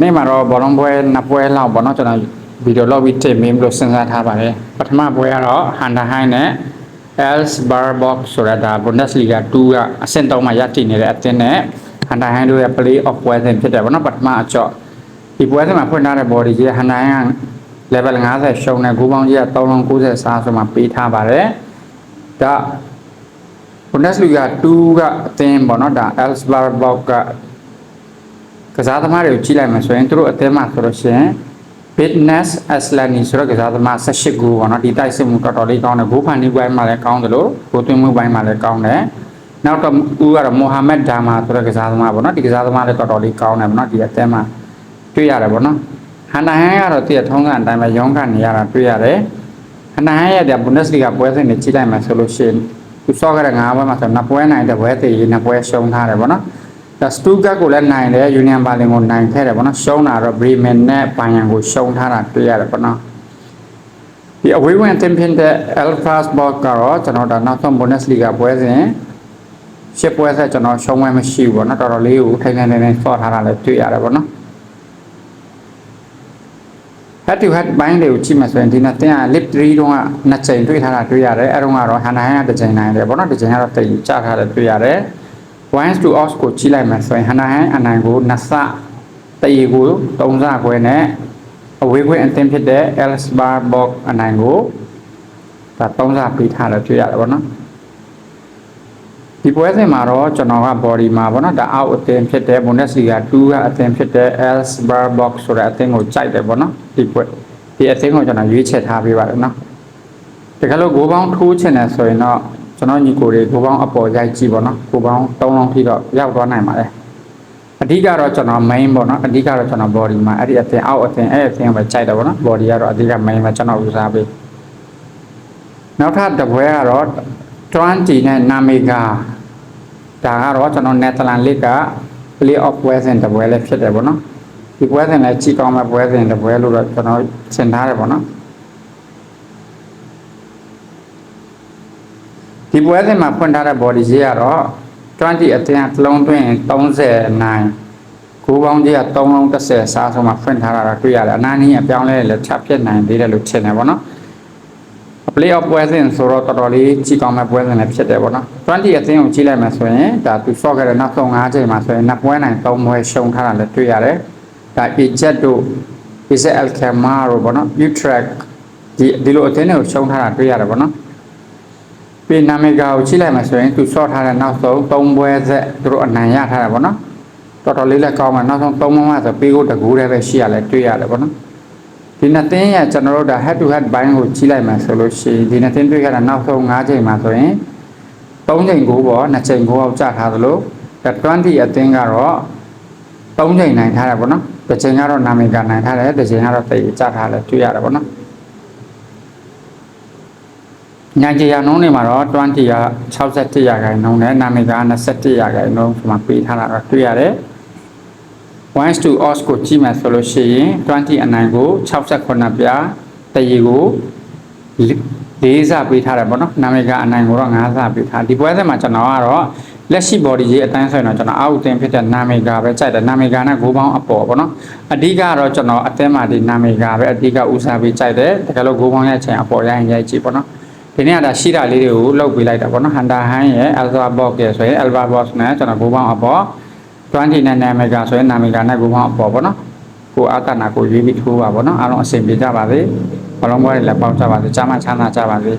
နေ့မှာတော့ဘောလုံးပွဲနှစ်ပွဲလောက်ပေါ့နော်ကျွန်တော်ဗီဒီယိုလောက်ပြီးတင်မင်းလို့စဉ်းစားထားပါတယ်ပထမပွဲကတော့ Hunter High နဲ့ Elsberg ဆိုတာဒါ Bundesliga 2ကအဆင့်3မှာရပ်တည်နေတဲ့အသင်းနဲ့ Hunter High တို့ရဲ့ play off ပွဲစဉ်ဖြစ်တယ်ပေါ့နော်ပထမအကြော့ဒီပွဲစဉ်မှာဖွင့်ထားတဲ့ body ကြီး Hunter High က level 50ရှုံးတဲ့ဂိုးပေါင်းကြီးက390စားဆိုမှပေးထားပါတယ်ဒါ Bundesliga 2ကအသင်းပေါ့နော်ဒါ Elsberg က ကစားသမားတွေကိုကြည့်လိုက်မှဆိုရင်သူတို့အသင်းမှာဆိုလို့ရှိရင် Fitness Aslani ဆိုတော့ကစားသမား18ဂိုးပေါ့နော်ဒီတိုက်စစ်မှုတော်တော်လေးကောင်းတယ်ဂိုးဖန်တီးပိုင်းမှာလည်းကောင်းတယ်လို့ဂိုးသွင်းမှုပိုင်းမှာလည်းကောင်းတယ်နောက်တော့ဦးကတော့မိုဟာမက်ဒါမာဆိုတဲ့ကစားသမားပေါ့နော်ဒီကစားသမားလည်းတော်တော်လေးကောင်းတယ်ပေါ့နော်ဒီအသင်းမှာတွေ့ရတယ်ပေါ့နော်ဟန်နာဟန်ကတော့တည့်ထုံးစံအတိုင်းပဲရုံးကနေရတာတွေ့ရတယ်ဟန်နာဟန်ရဲ့တဲ့ Bundesliga ပွဲစဉ်တွေကြည့်လိုက်မှဆိုလို့ရှိရင်သူစောခဲ့တဲ့9ပွဲမှာဆိုနှစ်ပွဲနိုင်တဲ့ပွဲသေးရေးနှစ်ပွဲရှုံးထားတယ်ပေါ့နော် ဒါစတူဂတ်ကိုလည်းနိုင်တယ်ယူနီယံဘာလင်ကိုနိုင်ခဲ့တယ်ပေါ့နော်ရှုံးတာတော့ဘရီမန်နဲ့ဘိုင်ယန်ကိုရှုံးထားတာတွေ့ရတယ်ပေါ့နော်ဒီအဝေးဝင်အသင်းဖြစ်တဲ့ Elfsborg ကတော့ကျွန်တော်ဒါနောက်ဆုံး Bundesliga ပွဲစဉ်ရှစ်ပွဲဆက်ကျွန်တော်ရှုံးပွဲမရှိဘူးပေါ့နော်တော်တော်လေးကိုထိုင်ထိုင်နေနေဆော့ထားတာလည်းတွေ့ရတယ်ပေါ့နော် head to head ဘိုင်းတွေကိုကြည့်မှဆိုရင်ဒီနှစ်သင်းက lip 3တုန်းကနှစ်ချိန်တွေ့ထားတာတွေ့ရတယ်အဲတုန်းကတော့ဟန်နိုင်ကတစ်ချိန်နိုင်တယ်ပေါ့နော်တစ်ချိန်ကတော့တိတ်ကြထားတယ်တွေ့ရတယ် 1 to off ကိုကြည့်လိုက်မှဆိုရင်ဟန်နိုင်အနိုင်ကိုနှစ်ဆတရီကိုသုံးဆခွဲနဲ့အဝေးခွင့်အသင်းဖြစ်တဲ့ Elsberg အနိုင်ကိုဒါသုံးဆပေးထားတယ်တွေ့ရတယ်ပေါ့နော်ဒီပွဲစဉ်မှာတော့ကျွန်တော်က body မှာပေါ့နော်ဒါအောက်အသင်းဖြစ်တဲ့ Bundesliga 2ကအသင်းဖြစ်တဲ့ Elsberg ဆိုတဲ့အသင်းကိုကြိုက်တယ်ပေါ့နော်ဒီပွဲဒီအသင်းကိုကျွန်တော်ရွေးချယ်ထားပေးပါတယ်နော်တကယ်လို့ဂိုးပေါင်းထိုးချင်တယ်ဆိုရင်တော့ ကျွန်တော်ညီကိုတွေကိုပေါင်းအပေါ်ရိုက်ကြည့်ပေါ့နော်ကိုပေါင်း၃လုံးထိတော့ရောက်သွားနိုင်ပါတယ်အဓိကတော့ကျွန်တော် main ပေါ့နော်အဓိကတော့ကျွန်တော် body မှာအဲ့ဒီအသင်းအောက်အသင်းအဲ့အသင်းပဲကြိုက်တယ်ပေါ့နော် body ကတော့အဓိက main ပဲကျွန်တော်ဦးစားပေးနောက်ထပ်တစ်ပွဲကတော့20နဲ့နာမီကာဒါကတော့ကျွန်တော် Netherlands League က play off ပွဲစဉ်တစ်ပွဲလည်းဖြစ်တယ်ပေါ့နော်ဒီပွဲစဉ်လည်းကြီးကောင်းမဲ့ပွဲစဉ်တစ်ပွဲလို့တော့ကျွန်တော်ရှင်းထားတယ်ပေါ့နော် ဒီပွဲစဉ်မှာဖွင့်ထားတဲ့ body ကြီးကတော့20အတင်းအလုံးသွင်း39ကိုပေါင်းကြီးက3လုံး30စားဆုံးမှာဖွင့်ထားတာတော့တွေ့ရတယ်အနားနည်းအပြောင်းလဲလည်းချက်ဖြစ်နိုင်သေးတယ်လို့ထင်တယ်ပေါ့နော် play off ပွဲစဉ်ဆိုတော့တော်တော်လေးကြီးကောင်းမဲ့ပွဲစဉ်လည်းဖြစ်တယ်ပေါ့နော်20အတင်းကိုကြီးလိုက်မှဆိုရင်ဒါသူ short ခဲ့တဲ့နောက်ဆုံး5ချိန်မှာဆိုရင်နှစ်ပွဲနိုင်3ပွဲရှုံးထားတာလည်းတွေ့ရတယ်ဒါ Eject တို့ Eject Alkmaar တို့ပေါ့နော် Utrecht ဒီဒီလိုအတင်းတွေကိုရှုံးထားတာတွေ့ရတယ်ပေါ့နော် ပြင်နာမည်ကာကိုချိလိုက်မှဆိုရင်သူဆော့ထားတဲ့နောက်ဆုံး၃ပွဲဆက်သူတို့အနိုင်ရထားတာပေါ့နော်တော်တော်လေးလည်းကောင်းပါနောက်ဆုံး၃မမဆိုပေးဖို့တကူတည်းပဲရှိရလဲတွေ့ရတယ်ပေါ့နော်ဒီနှစ်သင်းရကျွန်တော်တို့ဒါ head to head ဘိုင်းကိုချိလိုက်မှဆိုလို့ရှိရင်ဒီနှစ်သင်းတွေ့ခဲ့တာနောက်ဆုံး၅ချိန်မှာဆိုရင်၃ချိန်ကိုပေါ့၂ချိန်ကိုအောက်ကျထားသလိုဒါ20အသင်းကတော့၃ချိန်နိုင်ထားတယ်ပေါ့နော်တစ်ချိန်ကတော့နာမည်ကာနိုင်ထားတယ်တစ်ချိန်ကတော့တိတ်ကျထားတယ်တွေ့ရတယ်ပေါ့နော် ညာကြီးရနှုံးနေမှာတော့20က61ရာခိုင်နှုံးနဲ့နာမည်က21ရာခိုင်နှုံးဆိုမှပေးထားတာတော့တွေ့ရတယ်1 to os ကိုကြည့်မယ်ဆိုလို့ရှိရင်20အနိုင်ကို68ပြတရီကို၄စပေးထားတယ်ပေါ့နော်နာမည်ကအနိုင်ကိုတော့၅စပေးထားဒီပွဲစဉ်မှာကျွန်တော်ကတော့လက်ရှိ body ကြီးအတိုင်းဆိုရင်တော့ကျွန်တော်အောက်တင်ဖြစ်တဲ့နာမည်ကပဲကြိုက်တယ်နာမည်ကနဲ့ဂိုးပေါင်းအပေါ်ပေါ့နော်အဓိကတော့ကျွန်တော်အသင်းမှာဒီနာမည်ကပဲအဓိကဦးစားပေးကြိုက်တယ်တကယ်လို့ဂိုးပေါင်းရဲ့အချိန်အပေါ်ရရင်ရိုက်ကြည့်ပေါ့နော် ဒီနေ့ကဒါရှိတာလေးတွေကိုလောက်ပေးလိုက်တာပေါ့နော်ဟန်တာဟန်ရဲ့ alpha box ရဲ့ဆိုရင် alpha box နဲ့ကျွန်တော်ဂိုးပေါင်းအပေါ်20နဲ့နာမည်ကဆိုရင်နာမည်ကနဲ့ဂိုးပေါင်းအပေါ်ပေါ့နော်ကိုအာတနာကိုရွေးပြီးထိုးပါပေါ့နော်အားလုံးအဆင်ပြေကြပါစေဘလုံးပွဲတွေလည်းပေါက်ကြပါစေကြားမချမ်းသာကြပါစေ